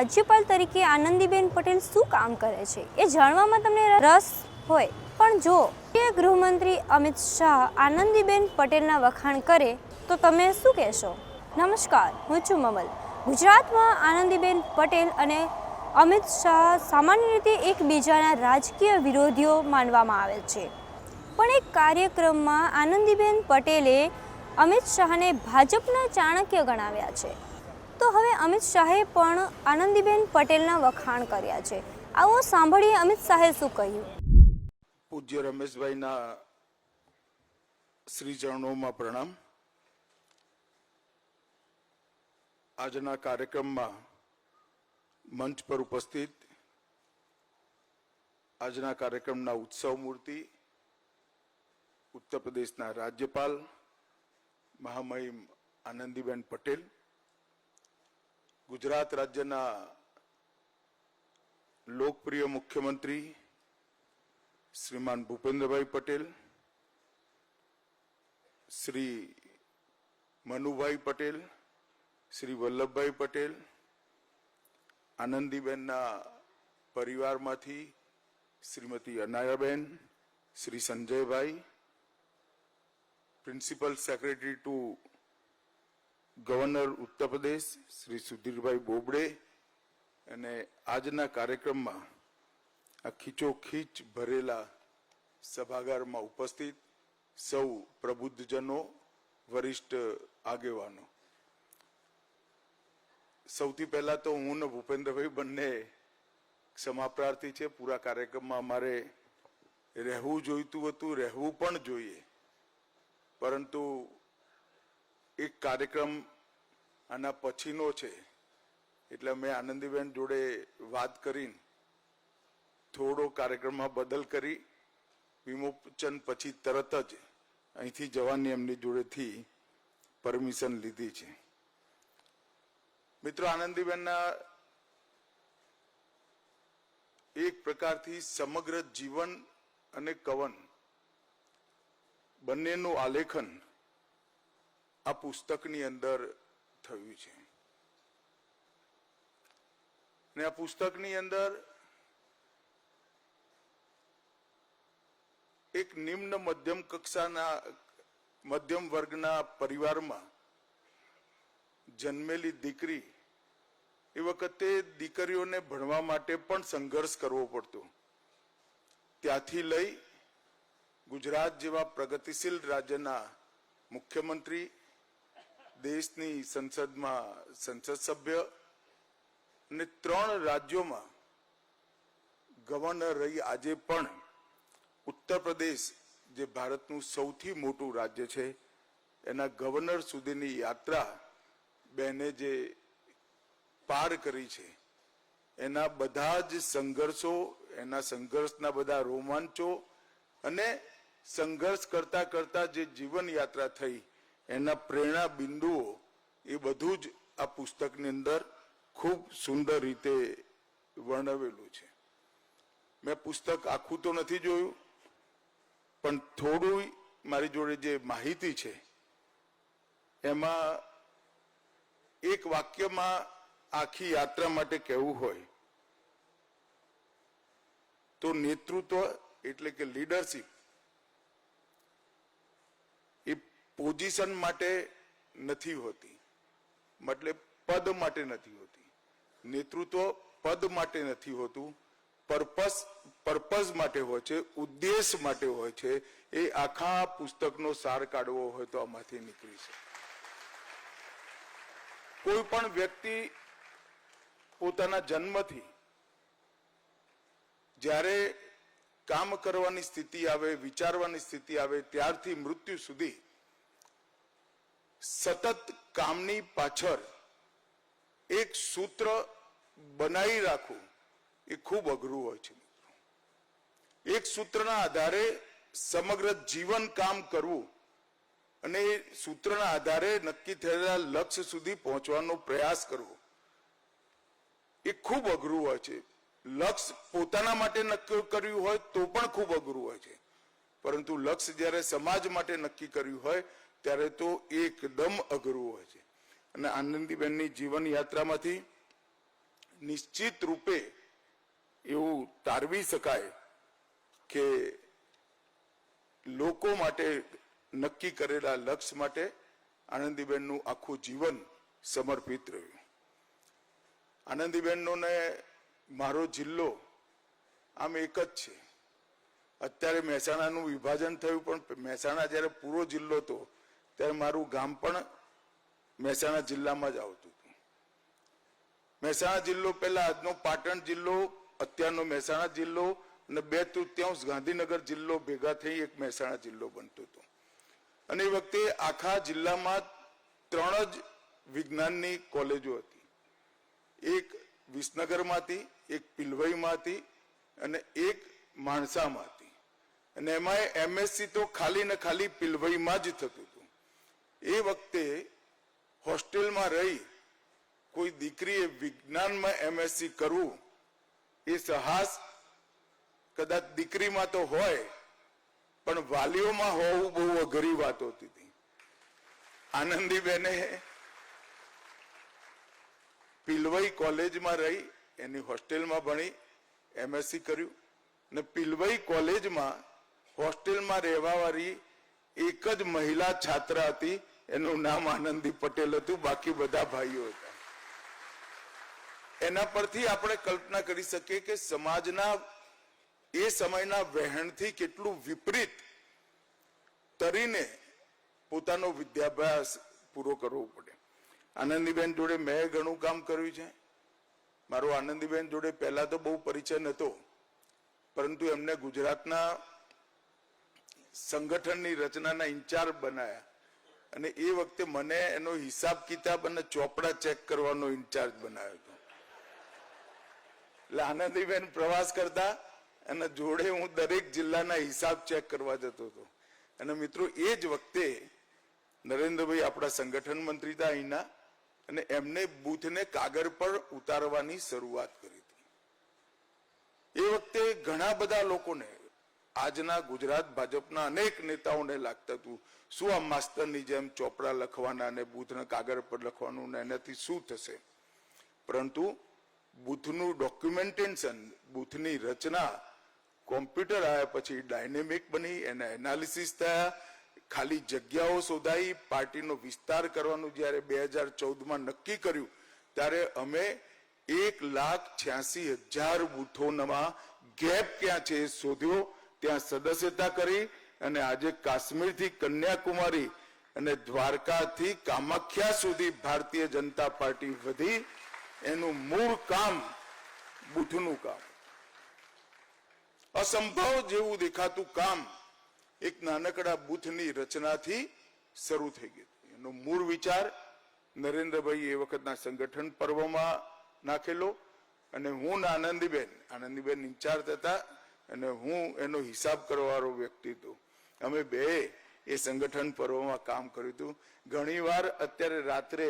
રાજ્યપાલ તરીકે આનંદીબેન પટેલ શું કામ કરે છે? એ જાણવામાં તમને રસ હોય, પણ જો ગૃહમંત્રી અમિત શાહ આનંદીબેન પટેલના વખાણ કરે, તો તમે શું કહેશો? નમસ્કાર, હું છું મમલ. ગુજરાતમાં આનંદીબેન પટેલ અને અમિત શાહ સામાન્ય રીતે એકબીજાના રાજકીય વિરોધીઓ માનવામાં આવે છે. પણ એક કાર્યક્રમમાં આનંદીબેન પટેલે અમિત શાહને ભાજપના ચાણક્ય ગણાવ્યા છે. તો હવે અમિત શાહે પણ આનંદીબેન પટેલના વખાણ કર્યા છે. આવો સાંભળીએ અમિત શાહે શું કહ્યું. પૂજ્ય રમેશભાઈના શ્રી પ્રણામ. આજના કાર્યક્રમમાં મંચ પર ઉપસ્થિત આજના કાર્યક્રમના ઉત્સવ મૂર્તિ, ઉત્તર પ્રદેશના રાજ્યપાલ મહામહિમ આનંદીબેન પટેલ ગુજરાત રાજ્યના લોકપ્રિય મુખ્યમંત્રી શ્રીમાન ભૂપેન્દ્રભાઈ પટેલ, શ્રી મનુભાઈ પટેલ, શ્રી વલ્લભભાઈ પટેલ, આનંદીબેનના પરિવારમાંથી Shrimati Anayaben, Shri Sanjaybhai, principal secretary to governor Uttar Pradesh Shri સુધીરભાઈ બોબડે અને આજના કાર્યક્રમમાં આ ખીચોખીચ ભરેલા સભાગારમાં ઉપસ્થિત સૌ પ્રબુદ્ધજનો, વરિષ્ઠ આગેવાનો. સૌથી પહેલા તો હું ને ભૂપેન્દ્રભાઈ બંને ક્ષમા પ્રાર્થી છે. પૂરા કાર્યક્રમમાં અમારે રહેવું જોઈતું હતું, રહેવું પણ જોઈએ. પરંતુ એક કાર્યક્રમ આના પછીનો છે. એટલે મેં આનંદીબેન જોડે વાત કરીને થોડો કાર્યક્રમમાં બદલ કરી. વિમોચન પછી તરત જ અહીંથી જવાની એમની જોડેથી પરમિશન લીધી છે. મિત્રો, આનંદીબેનના એક પ્રકારથી સમગ્ર જીવન અને કવન બંનેનું આલેખન આ પુસ્તકની અંદર થયું છે. ને આ પુસ્તકની અંદર એક નિમ્ન મધ્યમ કક્ષાના, મધ્યમ વર્ગના પરિવારમાં જન્મેલી દીકરી એ વખતે દીકરીઓને ભણવા માટે પણ સંઘર્ષ કરવો પડતો. ત્યાંથી લઈ ગુજરાત જેવા પ્રગતિશીલ રાજ્યના મુખ્યમંત્રી દેશની સંસદમાં સંસદ સભ્ય અને ત્રણ રાજ્યોમાં ગવર્નર રહી આજે પણ ઉત્તર પ્રદેશ, જે ભારતનું સૌથી મોટું રાજ્ય છે, એના ગવર્નર સુધીની યાત્રા બેને જે પાર કરી છે, એના બધા જ સંઘર્ષો, એના સંઘર્ષના બધા રોમાંચો અને સંઘર્ષ કરતા કરતા જે જીવન યાત્રા થઈ એના પ્રેરણા બિંદુઓ એ બધું જ આ પુસ્તકની અંદર ખૂબ સુંદર રીતે વર્ણવેલું છે. મેં પુસ્તક આખું તો નથી જોયું, પણ થોડું મારી જોડે જે માહિતી છે, એમાં એક વાક્યમાં આખી યાત્રા માટે કહેવું હોય, તો નેતૃત્વ એટલે કે લીડરશિપ એ પોઝિશન માટે નથી હોતી, મતલબ પદ માટે નથી હોતી. નેતૃત્વ પદ માટે નથી હોતું, પર્પસ, પર્પઝ માટે હોય છે, ઉદ્દેશ માટે હોય છે, એ આખા પુસ્તકનો સાર કાઢવો હોય તો આમાંથી નીકળી શકે. કોઈ પણ વ્યક્તિ પોતાના જન્મથી જ્યારે કામ કરવાની સ્થિતિ આવે, વિચારવાની સ્થિતિ આવે, ત્યારથી મૃત્યુ સુધી સતત કામની પાછળ એક સૂત્ર બનાવી રાખવું એ ખૂબ અઘરું હોય છે એક સૂત્રના આધારે સમગ્ર જીવન કામ કરવું અને એ સૂત્રના આધારે નક્કી થયેલા લક્ષ્ય સુધી પહોંચવાનો પ્રયાસ કરવો એ ખૂબ અઘરું હોય છે. લક્ષ્ય પોતાના માટે નક્કી કર્યું હોય તો પણ ખૂબ અઘરું હોય છે. પરંતુ લક્ષ્ય જ્યારે સમાજ માટે નક્કી કર્યું હોય ત્યારે તો એકદમ અઘરું હોય છે. અને આનંદીબેનની જીવન યાત્રામાંથી નિશ્ચિત રૂપે એવું તારવી શકાય કે લોકો માટે નક્કી કરેલા લક્ષ્ય માટે આનંદીબેનનું આખું જીવન સમર્પિત રહ્યું. આનંદીબેનનો ને મારો જિલ્લો આમ એક જ છે. અત્યારે મહેસાણાનું વિભાજન થયું પણ મહેસાણા જ્યારે પૂરો જિલ્લો હતો ત્યારે મારું ગામ પણ મહેસાણા જિલ્લામાં જ આવતું હતું. મહેસાણા જિલ્લો પહેલા આજનો પાટણ જિલ્લો, અત્યારનો મહેસાણા જિલ્લો અને બે તૃતીયાંશ ગાંધીનગર જિલ્લો ભેગા થઈ એક મહેસાણા જિલ્લો બનતો હતો. અને એ વખતે આખા જિલ્લામાં ત્રણ જ વિજ્ઞાનની કોલેજો હતી. એક વિસનગરમાંથી, એક પિલવઈમાંથી અને એક માણસામાં હતી અને એમાં એમએસસી તો ખાલી ને ખાલી પિલવઈમાં જ થતું હતું. એ વખતે હોસ્ટેલમાં રહી કોઈ દીકરીએ વિજ્ઞાનમાં એમએસસી કરવું એ સાહસ કદાચ દીકરીમાં તો હોય, પણ વાલીઓમાં હોવું બહુ અઘરી વાત હોતી હતી. આનંદીબેને પિલવઈ કોલેજમાં રહી, એની હોસ્ટેલમાં ભણી એમએસસી કર્યું. ને પિલવઈ કોલેજમાં હોસ્ટેલમાં રહેવાવાળી એક જ મહિલા છાત્ર હતી, એનું નામ આનંદી પટેલ હતું, બાકી બધા ભાઈઓ હતા. એના પરથી આપણે કલ્પના કરી શકીએ કે સમાજના એ સમયના વહેણથી કેટલું વિપરીત તરીને પોતાનો વિદ્યાભ્યાસ પૂરો કરવો પડે. આનંદીબેન જોડે મેં ઘણું કામ કર્યું છે. મારો આનંદીબેન જોડે પહેલા તો બહુ પરિચય નહોતો, પરંતુ એમને ગુજરાતના સંગઠનની રચનાના ઇન્ચાર્જ બનાયા. અને એ વખતે મને એનો હિસાબ કિતાબ અને ચોપડા ચેક કરવાનો ઇન્ચાર્જ બનાવ્યો હતો. એટલે આનંદીબેન પ્રવાસ કરતા અને જોડે હું દરેક જિલ્લાના હિસાબ ચેક કરવા જતો હતો. અને મિત્રો, એ જ વખતે નરેન્દ્રભાઈ આપણા સંગઠન મંત્રી હતા અહીંના અને એમને બૂથને કાગળ પર ઉતારવાની શરૂઆત કરી હતી. એ વખતે ઘણા બધા લોકોને આજના ગુજરાત ભાજપના અનેક નેતાઓને લાગતું હતું, શું આ માસ્તરની જેમ ચોપડા લખવાના અને બુથના કાગળ પર લખવાનું ને એનાથી શું થશે? પરંતુ બુથનું ડોક્યુમેન્ટેશન બુથની રચના કોમ્પ્યુટર આવ્યા પછી ડાયનેમિક બની, એના એનાલિસિસ થયા, ખાલી જગ્યાઓ શોધાઈ, પાર્ટીનો વિસ્તાર કરવાનું જ્યારે બે હજાર ચૌદમાં નક્કી કર્યું, ત્યારે અમે એક લાખ છ્યાસી હજાર બૂથોમાં ગેપ ક્યાં છે એ શોધ્યો ત્યાં સદસ્યતા કરી અને આજે કાશ્મીરથી કન્યાકુમારી અને દ્વારકાથી કામાખ્યા સુધી ભારતીય જનતા પાર્ટી વધી એનું મૂળ કામ બુથનું કામ. અસંભવ જેવું દેખાતું કામ એક નાનકડા બુથની રચનાથી શરૂ થઈ ગયું. એનો મૂળ વિચાર નરેન્દ્રભાઈ એ વખતના સંગઠન પર્વમાં નાખેલો અને હું આનંદીબેન આનંદીબેન ઇન્ચાર્જ હતા અને હું એનો હિસાબ કરવાવાળો વ્યક્તિ હતો. અમે બે એ સંગઠન પર્વમાં કામ કર્યું હતું. ઘણીવાર અત્યારે રાત્રે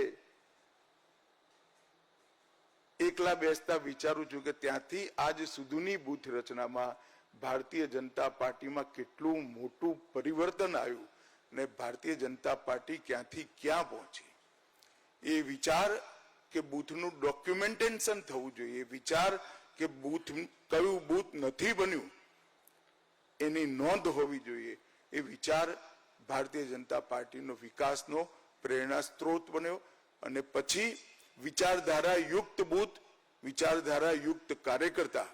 એકલા બેસતા વિચારું છું કે ત્યાંથી આજ સુધીની બુથ રચનામાં ભારતીય જનતા પાર્ટીમાં કેટલું મોટું પરિવર્તન આવ્યું ને ભારતીય જનતા પાર્ટી ક્યાંથી ક્યાં પહોંચી. એ વિચાર કે બુથનું ડોક્યુમેન્ટેશન થવું જોઈએ. વિચાર કે બૂથ કયું બૂથ નથી બન્યું, એની નોંધ હોવી જોઈએ. એ વિચાર ભારતીય જનતા પાર્ટીનો વિકાસનો પ્રેરણા સ્ત્રોત બન્યો અને પછી વિચારધારા યુક્ત બૂથ, વિચારધારા યુક્ત કાર્યકર્તા,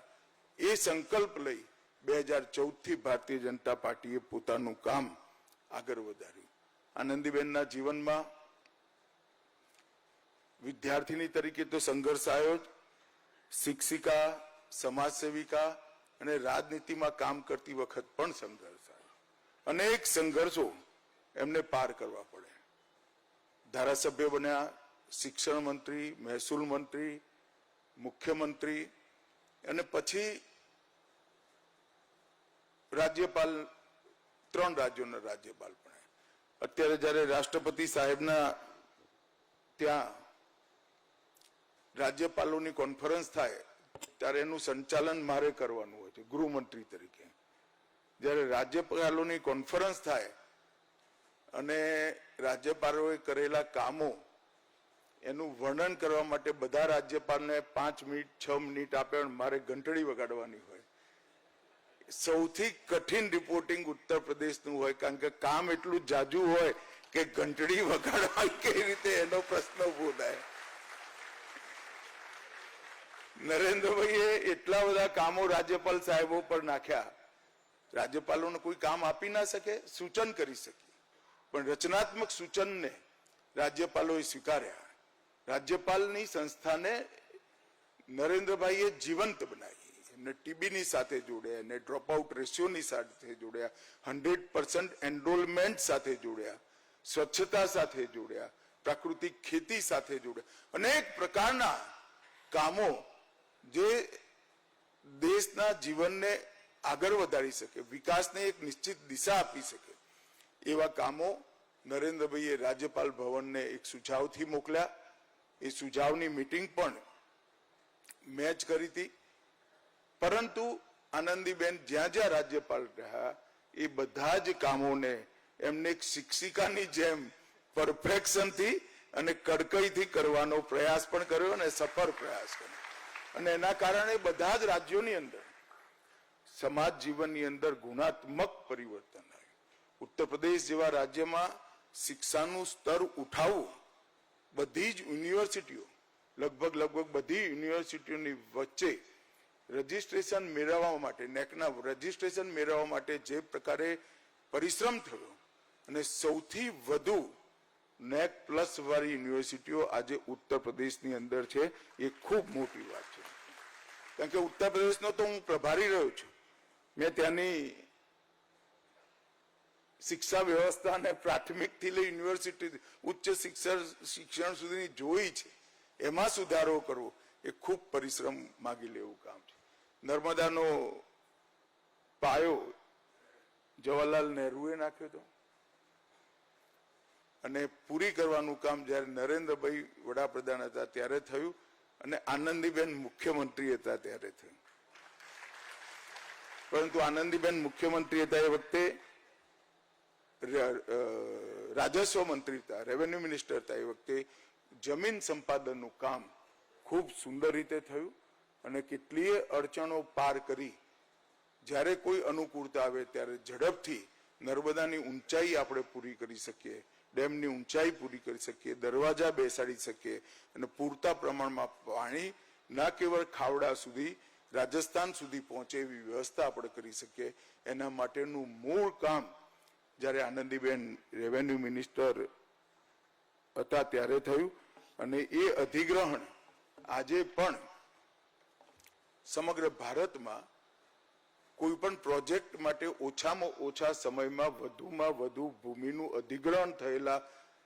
એ સંકલ્પ લઈ બે હજાર ચૌદથી ભારતીય જનતા પાર્ટીએ પોતાનું કામ આગળ વધાર્યું. આનંદીબેનના જીવનમાં વિદ્યાર્થીની તરીકે તો સંઘર્ષ આવ્યો જ. શિક્ષિકા સમાજ સેવિકા અને રાજનીતિમાં કામ કરતી વખત પણ સંઘર્ષ અનેક સંઘર્ષો એમને પાર કરવા પડે. ધારાસભ્ય બન્યા, શિક્ષણ મંત્રી, મહેસૂલ મંત્રી, મુખ્યમંત્રી અને પછી રાજ્યપાલ, ત્રણ રાજ્યોના રાજ્યપાલ પણ. અત્યારે જ્યારે રાષ્ટ્રપતિ સાહેબના ત્યાં રાજ્યપાલોની કોન્ફરન્સ થાય, ત્યારે એનું સંચાલન મારે કરવાનું હોય છે, ગૃહમંત્રી તરીકે. જ્યારે રાજ્યપાલોની કોન્ફરન્સ થાય, અને રાજ્યપાલોએ કરેલા કામો, એનું વર્ણન કરવા માટે બધા રાજ્યપાલને પાંચ મિનિટ, છ મિનિટ આપે મારે ઘંટડી વગાડવાની હોય. સૌથી કઠિન રિપોર્ટિંગ ઉત્તર પ્રદેશનું હોય, કારણ કે કામ એટલું જાજુ હોય કે ઘંટડી વગાડવા કેવી રીતે એનો પ્રશ્ન ઊભો થાય. નરેન્દ્રભાઈએ એટલા બધા કામો રાજ્યપાલ સાહેબો પર નાખ્યા. રાજ્યપાલોને કોઈ કામ આપી ના શકે, સૂચન કરી શકે. પણ રચનાત્મક સૂચનને રાજ્યપાલોએ સ્વીકાર્યા. રાજ્યપાલની સંસ્થાને નરેન્દ્રભાઈએ જીવંત બનાવી. એમને ટીબીની સાથે જોડ્યા એને ડ્રોપ આઉટ રેશિયોની સાથે જોડ્યા, હંડ્રેડ પર્સન્ટ એનરોલમેન્ટ સાથે જોડ્યા, સ્વચ્છતા સાથે જોડ્યા, પ્રાકૃતિક ખેતી સાથે જોડ્યા. અનેક પ્રકારના કામો જે દેશના જીવનને આગળ વધારી શકે, વિકાસને એક નિશ્ચિત દિશા આપી શકે, એવા કામો નરેન્દ્રભાઈએ રાજ્યપાલ ભવનને એક સુઝાવથી મોકલ્યા. એ સુઝાવની મીટિંગ પણ મેચ કરી હતી. પરંતુ આનંદીબેન જ્યાં જ્યાં રાજ્યપાલ રહ્યા, એ બધા જ કામોને એમને એક શિક્ષિકાની જેમ પરફેક્શનથી અને કડકઈથી કરવાનો પ્રયાસ પણ કર્યો અને સફળ પ્રયાસ કર્યો. અને એના કારણે બધા જ રાજ્યોની અંદર, સમાજ જીવનની અંદર ગુણાત્મક પરિવર્તન આવ્યું. ઉત્તર પ્રદેશ જેવા રાજ્યમાં શિક્ષાનું સ્તર ઉઠાવવું, બધી જ યુનિવર્સિટીઓ, લગભગ લગભગ બધી યુનિવર્સિટીઓની વચ્ચે રજીસ્ટ્રેશન મેળવવા માટે, નેકના રજીસ્ટ્રેશન મેળવવા માટે જે પ્રકારે પરિશ્રમ થયો, અને સૌથી વધુ નેક પ્લસ વાળી યુનિવર્સિટીઓ આજે ઉત્તર પ્રદેશની અંદર છે, એ ખૂબ મોટી વાત છે. કારણ કે ઉત્તર પ્રદેશનો તો હું પ્રભારી રહ્યો છું. મેં ત્યાંની શિક્ષા વ્યવસ્થાને પ્રાથમિકથી લઈ યુનિવર્સિટી, ઉચ્ચ શિક્ષણ શિક્ષણ સુધીની જોઈ છે, એમાં સુધારો કરવો, એ ખૂબ પરિશ્રમ માગી લેવું કામ છે. નર્મદાનો પાયો જવાહરલાલ નહેરુએ નાખ્યો હતો. અને પૂરી કરવાનું કામ જ્યારે નરેન્દ્રભાઈ વડાપ્રધાન હતા ત્યારે થયું અને આનંદીબેન મુખ્યમંત્રી હતા ત્યારે થયું. પરંતુ આનંદીબેન મુખ્યમંત્રી હતા એ વખતે રાજસ્વ મંત્રી હતા રેવન્યુ મિનિસ્ટર હતા એ વખતે જમીન સંપાદનનું કામ ખૂબ સુંદર રીતે થયું અને કેટલીય અડચણો પાર કરી. જ્યારે કોઈ અનુકૂળતા આવે ત્યારે ઝડપથી નર્મદાની ઊંચાઈ આપણે પૂરી કરી શકીએ. ડેમની ઊંચાઈ પૂરી કરી શકીએ, દરવાજા બેસાડી શકીએ અને પૂરતા પ્રમાણમાં પાણી ના કેવળ ખાવડા સુધી, રાજસ્થાન સુધી પહોંચે એવી વ્યવસ્થા આપણે કરી શકીએ. એના માટેનું મૂળ કામ જ્યારે આનંદીબેન રેવન્યુ મિનિસ્ટર હતા ત્યારે થયું અને એ અધિગ્રહણ આજે પણ સમગ્ર ભારતમાં કોઈ પણ પ્રોજેક્ટ માટે ઓછામાં ઓછા સમયમાં વધુમાં વધુ ભૂમિનું અધિગ્રહણ થયેલા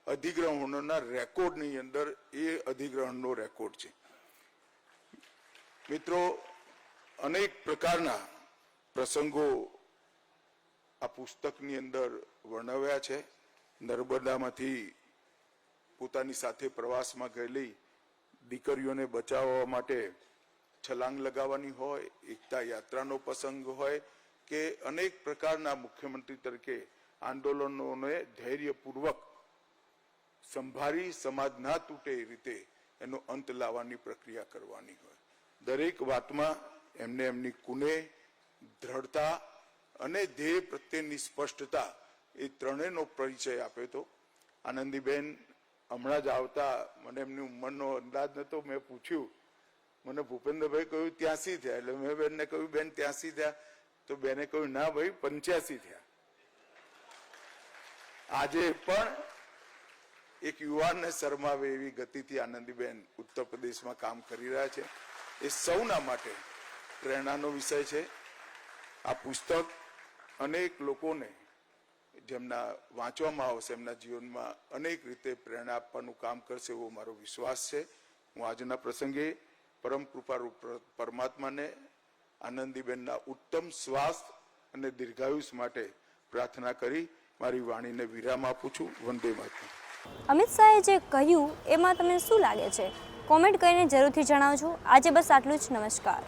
અધિગ્રહણોના રેકોર્ડની અંદર એ અધિગ્રહણનો રેકોર્ડ છે. મિત્રો, અનેક પ્રકારના પ્રસંગો આ પુસ્તકની અંદર વર્ણવ્યા છે. નર્મદામાંથી પોતાની સાથે પ્રવાસમાં ગયેલી દીકરીઓને બચાવવા માટે છલાંગ લગાવવાની હોય, એકતા યાત્રાનો પ્રસંગ હોય કે અનેક પ્રકારના મુખ્યમંત્રી તરીકે આંદોલનોને ધૈર્યપૂર્વક સંભાળી, સમાજ ના તૂટે એ રીતે એનો અંત લાવવાની પ્રક્રિયા કરવાની હોય. દરેક વાતમાં એમને એમની કુને, દ્રઢતા અને ધ્યેય પ્રત્યેની સ્પષ્ટતા એ ત્રણેયનો પરિચય આપ્યો હતો આનંદીબેન હમણાં જ આવતા, મને એમની ઉંમરનો અંદાજ નહોતો, મેં પૂછ્યું મને ભૂપેન્દ્રભાઈ કહ્યું ત્યાંસી થયા. એટલે મેં બેનને કહ્યું, બેન, ત્યાંસી થયા. તો બેને કહ્યું, ના ભાઈ, પંચ્યાસી થયા. આજે પણ એક યુવાનને શરમાવે એવી ગતિથી આનંદીબેન ઉત્તર પ્રદેશમાં કામ કરી રહ્યા છે. એ સૌના માટે પ્રેરણાનો વિષય છે. આ પુસ્તક અનેક લોકોને જેમના વાંચવામાં આવશે, એમના જીવનમાં અનેક રીતે પ્રેરણા આપવાનું કામ કરશે એવો મારો વિશ્વાસ છે. હું આજના પ્રસંગે પરમ કૃપારૂપ પર- પરમાત્માને આનંદીબેનના ઉત્તમ સ્વાસ્થ્ય અને દીર્ઘાયુષ માટે પ્રાર્થના કરી મારી વાણીને વિરામ આપું છું. વંદે માતરમ. અમિત શાહે જે કહ્યું, એમાં તમને શું લાગે છે? કોમેન્ટ કરીને જરૂરથી જણાવજો. આજે બસ આટલું જ. નમસ્કાર.